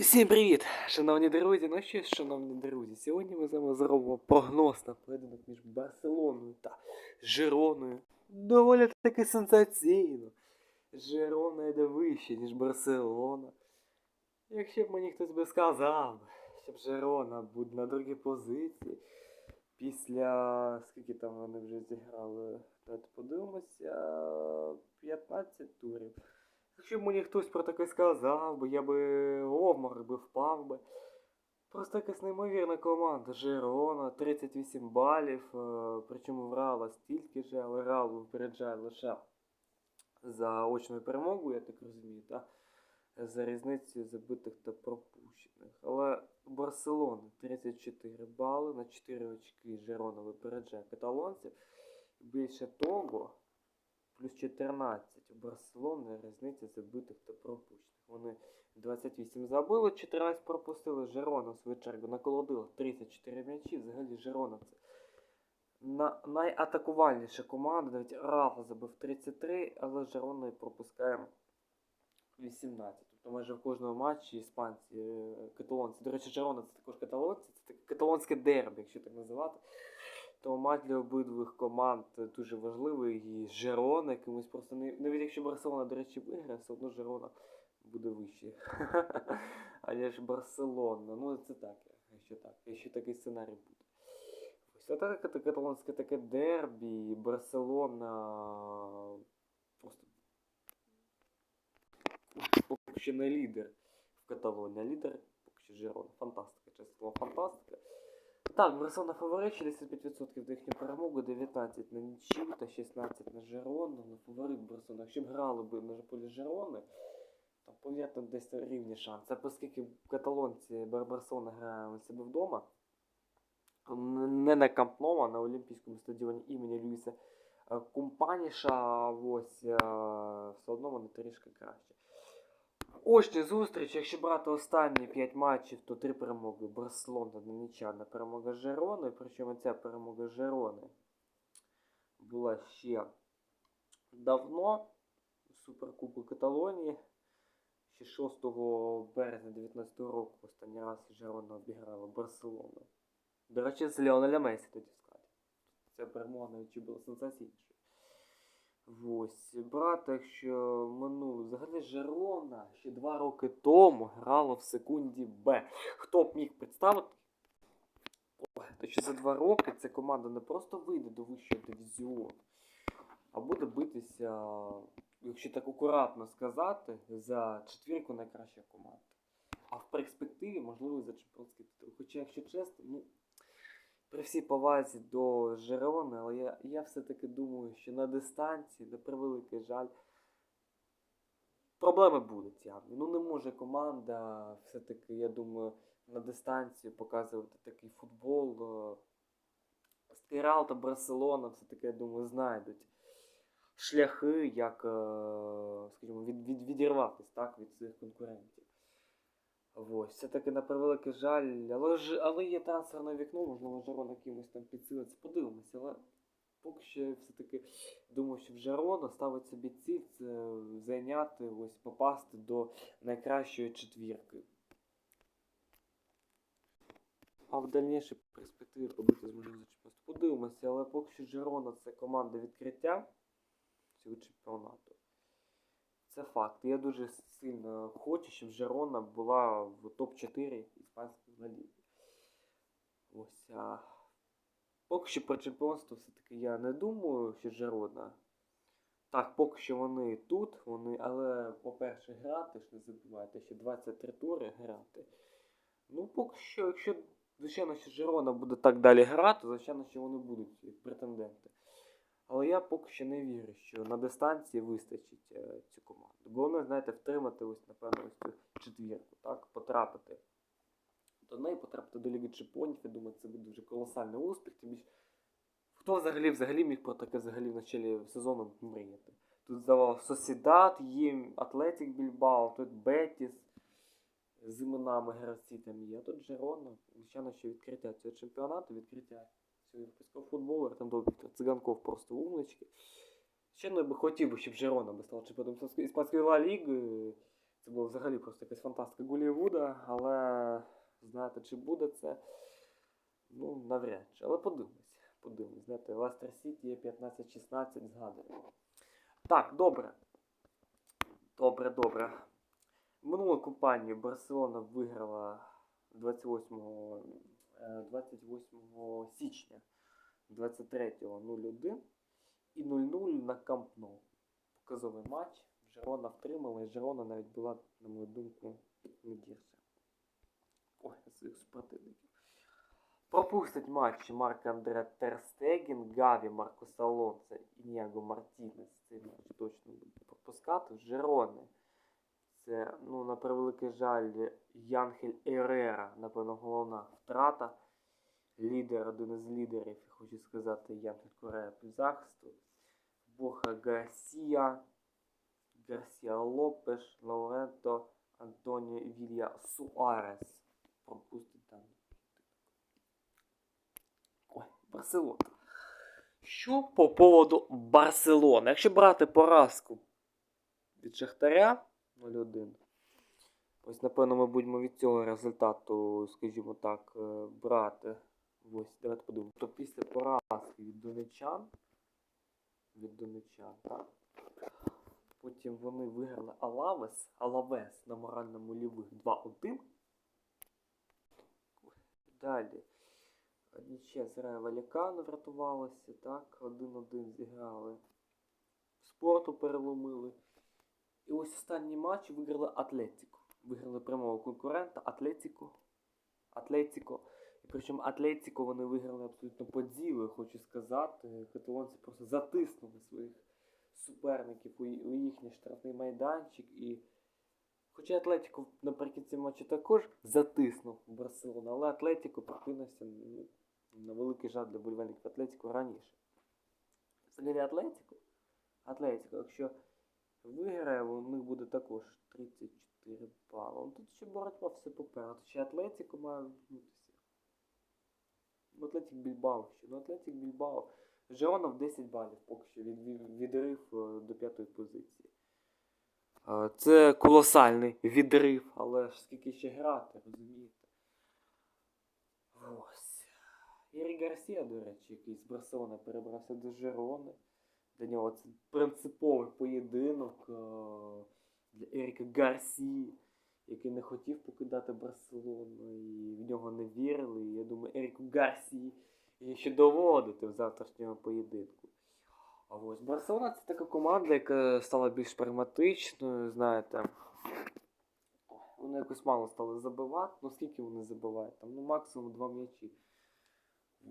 Всім привіт, шановні друзі. Ну що, шановні друзі, сьогодні ми з вами зробимо прогноз на поєдинок між Барселоною та Жироною. Доволі таки сенсаційно. Жирона йде вище, ніж Барселона. Якщо б мені хтось би сказав, щоб Жирона буде на другій позиції. Після скільки там вони вже зіграли, давайте подивимося, 15 турів. Якщо б мені хтось про таке сказав би, я би обморок би впав би. Просто якась неймовірна команда. Жирона, 38 балів, е, причому грала стільки ж, але Реал випереджає лише за очною перемогою, я так розумію, та за різницею забитих та пропущених. Але Барселона 34 бали на 4 очки Жирона випереджає каталонців. Більше того, плюс 14 у Барселони різниця забитих та пропущених. Вони 28 забили, 14 пропустили. Жирона, в свою чергу, наколодила 34 м'ячі. Взагалі Жирона це на, найатакувальніша команда. Навіть Рафа забив 33, але Жирона пропускає 18. Тобто майже в кожному матчі іспанці, е, каталонці. До речі, Жирона це також каталонці, це таке каталонське дербі, якщо так називати. Тому матч для обидвих команд дуже важливий. І Жерона якимось просто не навіть якщо Барселона, до речі, виграє, все одно Жерона буде вище. Аніж Барселона. Ну це так, якщо так, якщо такий сценарій буде. Ось таке каталонське таке дербі, Барселона просто поки що не лідер в Каталонії, а лідер поки що Жерона. Фантастика, чесно слово, фантастика. Так, Барселона фаворит, 65% до їхню перемогу, 19 на нічию та 16 на Жерону. На фаворит Барселона. Якщо б грали б на полі Жерони, то повірте, десь рівні шанси. Оскільки каталонці Бар- Барселона грає у себе вдома, не на Камп Ноу, а на Олімпійському стадіоні імені Люїса Кумпаніша, ось все одно вони трішки краще. Очні зустріч, якщо брати останні 5 матчів, то 3 перемоги Барселона одна нічия на перемога Жерони. Причому ця перемога Жерони була ще давно. Суперкубок Каталонії. Ще 6 березня 2019 року останній раз Жерона обіграла Барселону. До речі, з Леонеля Месі тоді складі. Ця перемога навіть була сенсаційнішою. Ось, брати, якщо минуло, взагалі Жерона ще два роки тому грала в секунді Б. Хто б міг представити? То що за два роки ця команда не просто вийде до вищого дивізіону, а буде битися, якщо так акуратно сказати, за четвірку найкращих команд. А в перспективі, можливо, за чемпіонський титул. Хоча, якщо чесно, ну. При всій повазі до Жерони, але я, я все-таки думаю, що на дистанції, на превеликий жаль, проблеми будуть явні. Ну не може команда все-таки, я думаю, на дистанцію показувати такий футбол. е, та Барселона все-таки, я думаю, знайдуть шляхи, як, е, скажімо, від, від, відірватися так, від своїх конкурентів. Ось, все-таки на превеликий жаль, але ж але є трансферне вікно, можливо, Жарон якимось там підсилиться. Подивимося, але поки що я все-таки думаю, що в Жарона ставить собі ціль це зайняти, ось попасти до найкращої четвірки. А в дальнішій перспективі побити зможе за чемпіонство. Подивимося, але поки що Жерона це команда відкриття цього чемпіонату. Це факт. Я дуже сильно хочу, щоб Жерона була в топ-4 іспанської ліги. Ось. А... Поки що про чемпіонство все-таки я не думаю, що Жерона. Так, поки що вони тут, вони, але, по-перше, грати ж не забувайте, ще 23 тури грати. Ну, поки що, якщо, звичайно, що Жерона буде так далі грати, звичайно, що вони будуть претенденти. Але я поки що не вірю, що на дистанції вистачить е, цю команду. Головне, знаєте, втримати ось, напевно, ось цю четвірку, так, потрапити до неї, потрапити до Ліги Чемпіонів. Я думаю, це буде дуже колосальний успіх. Тим більше, хто взагалі взагалі міг про таке взагалі в началі сезону мріяти? Тут здавав Сосідат, є Атлетік Більбао, тут Бетіс з іменами гравці там є. Тут Жерона, звичайно, що відкриття цього чемпіонату, відкриття європейського футболу, там до Циганков просто умнички. Ще ну, я би хотів би, щоб Жерона би стала чемпіоном іспанської Ла Ліги. Це було взагалі просто якась фантастика Голлівуда, але знаєте, чи буде це? Ну, навряд чи. Але подивимось. Подивимось. Знаєте, Лестер Сіті є 15-16, згадуємо. Так, добре. Добре, добре. Минулу кампанію Барселона виграла 28, е, 28 січня 23-го 0-1 і 0-0 на Камп Nou. Показовий матч. Жерона втримала, Жерона навіть була, на мою думку, не гірша. Ой, своїх супротивників. Пропустить матчі Марк Андре Терстеген, Гаві, Маркос Алонсо і Ніаго Мартінес. Матч точно буде пропускати. Жерони. Це, ну, на превеликий жаль, Янхель Ерера, напевно, головна втрата. Лідер, один із лідерів, хочу сказати, Янхель Корея півзахисту. Боха Гарсія, Гарсія Лопеш, Лауренто, Антоніо Вілья Суарес. Пропустить там. Ой, Барселона. Що по поводу Барселони? Якщо брати поразку від Шахтаря 0-1. Ось, напевно, ми будемо від цього результату, скажімо так, е, брати. Ось, давайте подумаємо. То після поразки від донечан. Від донечан, так. Потім вони виграли Алавес, Алавес на моральному лівих 2-1. Далі. Нічия з Рея Валікану врятувалося, так, 1-1 зіграли. Спорту переломили. І ось останній матч виграли Атлетіко. Виграли прямого конкурента Атлетіко. Атлетіко. І причому Атлетіко вони виграли абсолютно по ділу, хочу сказати. Каталонці просто затиснули своїх суперників у, їхній штрафний майданчик. І Хоча Атлетіко наприкінці матчу також затиснув Барселону, але Атлетіко прокинувся ну, на великий жаль для болівальників Атлетіко раніше. Взагалі Атлетіко, Атлетіко, якщо виграє, у них буде також 34 бали. Ну, Тут ще боротьба все попереду. Ще Атлетіко має вбутися. Ну, Атлетік Більбао ще. Ну, Атлетік Більбао. Жиронов 10 балів поки що від, відрив е, до п'ятої позиції. Е, Це колосальний відрив, але ж скільки ще грати, розумієте? Ось. Ірі Гарсія, до речі, який з Барселони перебрався до Жерони. Для нього це принциповий поєдинок е, для Еріка Гарсії, який не хотів покидати Барселону, і в нього не вірили. І я думаю, Еріку Гарсії є ще доводити в завтрашньому поєдинку. А ось Барселона це така команда, яка стала більш прагматичною, знаєте. Вони якось мало стали забивати. Ну скільки вони забивають? Там ну максимум два м'ячі.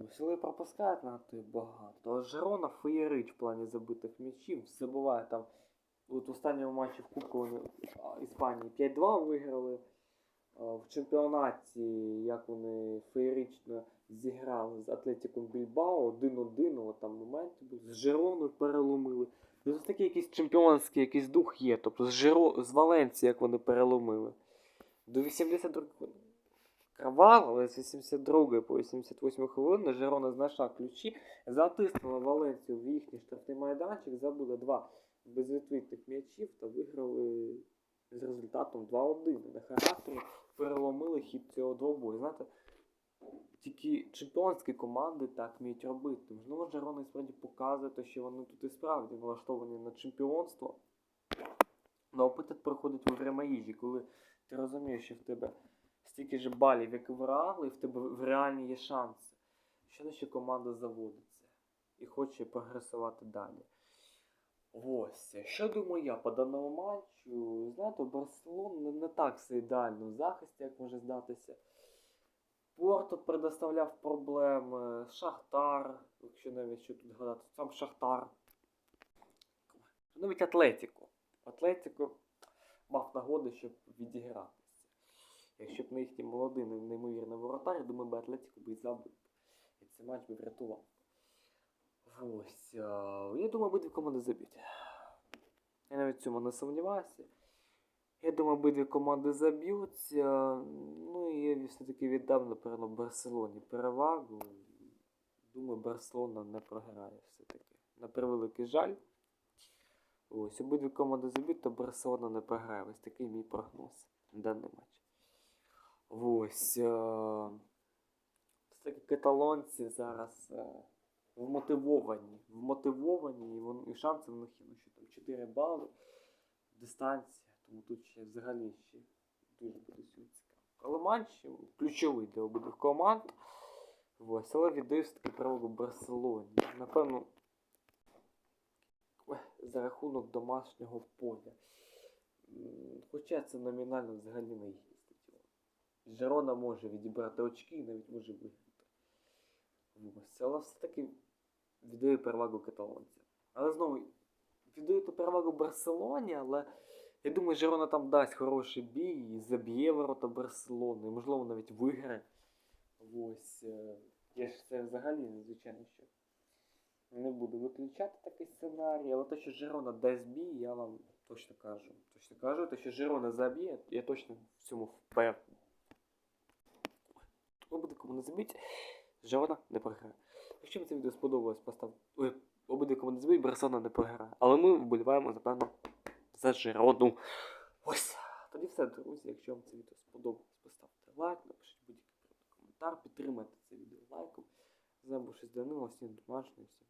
Ось, Але пропускають надто багато. А Жерона феєрить в плані забитих м'ячів. Забуває там. От в останньому матчі в Кубку вони Іспанії 5-2 виграли. В чемпіонаті, як вони феєрично зіграли з Атлетиком Більбао 1-1, от там моменти був, з Жероною переломили. Ну, Це такий якийсь чемпіонський якийсь дух є. Тобто з, Жеро... з Валенції, як вони переломили. До 82 Кравал, але з 82 по 88 хвилини Жерона знайшла ключі, затиснула Валенцію в їхній штрафний майданчик, забили два безвідповідних м'ячів та виграли з результатом 2-1. На характері переломили хід цього двобою. Знаєте, тільки чемпіонські команди так вміють робити. Можливо, Жерона справді показує, те, що вони тут і справді налаштовані на чемпіонство. Но опит проходить у Гремаїжі, коли ти розумієш, що в тебе стільки ж балів, як в Реалі, і в тебе в реальні є шанси. Що не команда заводиться і хоче прогресувати далі. Ось, що думаю я по даному матчу? Знаєте, Барселон не, не так все ідеально в захисті, як може здатися. Порто предоставляв проблеми, Шахтар, якщо навіть що тут гадати, сам Шахтар. Навіть Атлетіко. Атлетіко мав нагоди, щоб відігратися. Якщо б не їхній молодий, неймовірний воротар, думаю, би Атлетіко би і забив. І цей матч би врятував. Ось. Я думаю, обидві команди заб'ють. Я навіть цьому не сумніваюся. Я думаю, обидві команди заб'ються. Ну і я все-таки віддав, напевно, Барселоні перевагу. Думаю, Барселона не програє все-таки. На превеликий жаль. Ось, обидві команди заб'ють, то Барселона не програє. Ось такий мій прогноз на даний матч. Ось. Все-таки каталонці зараз е- вмотивовані. Вмотивовані, і, вон, і шанси в них є, ну, що там 4 бали, дистанція, тому тут ще взагалі ще дуже буде цікаво. Але матч ключовий для обидвих команд. Ось, але віддаю все-таки перевагу Барселоні. Напевно, за рахунок домашнього поля. Хоча це номінально взагалі не є. Жерона може відібрати очки і навіть може виграти. Але все-таки віддаю перевагу каталонцям. Але знову віддаю ту перевагу Барселоні, але я думаю, Жерона там дасть хороший бій і заб'є ворота Барселони, і, можливо, навіть виграє. Ось. е, Я ж це взагалі, звичайно, що не буду виключати такий сценарій, але те, що Жерона дасть бій, я вам точно кажу. Точно кажу, те, що Жерона заб'є, я точно в цьому впевнений. Кому не забить, Жерона не програє. Якщо вам це відео сподобалось, постав. Ой, обидві команди збить, Барселона не програє. Але ми вболіваємо, напевно, за Жирону. Ось. Тоді все, друзі. Якщо вам це відео сподобалось, поставте лайк, напишіть будь-який коментар, підтримайте це відео лайком. Забувшись для Данило, всім домашнім, всім.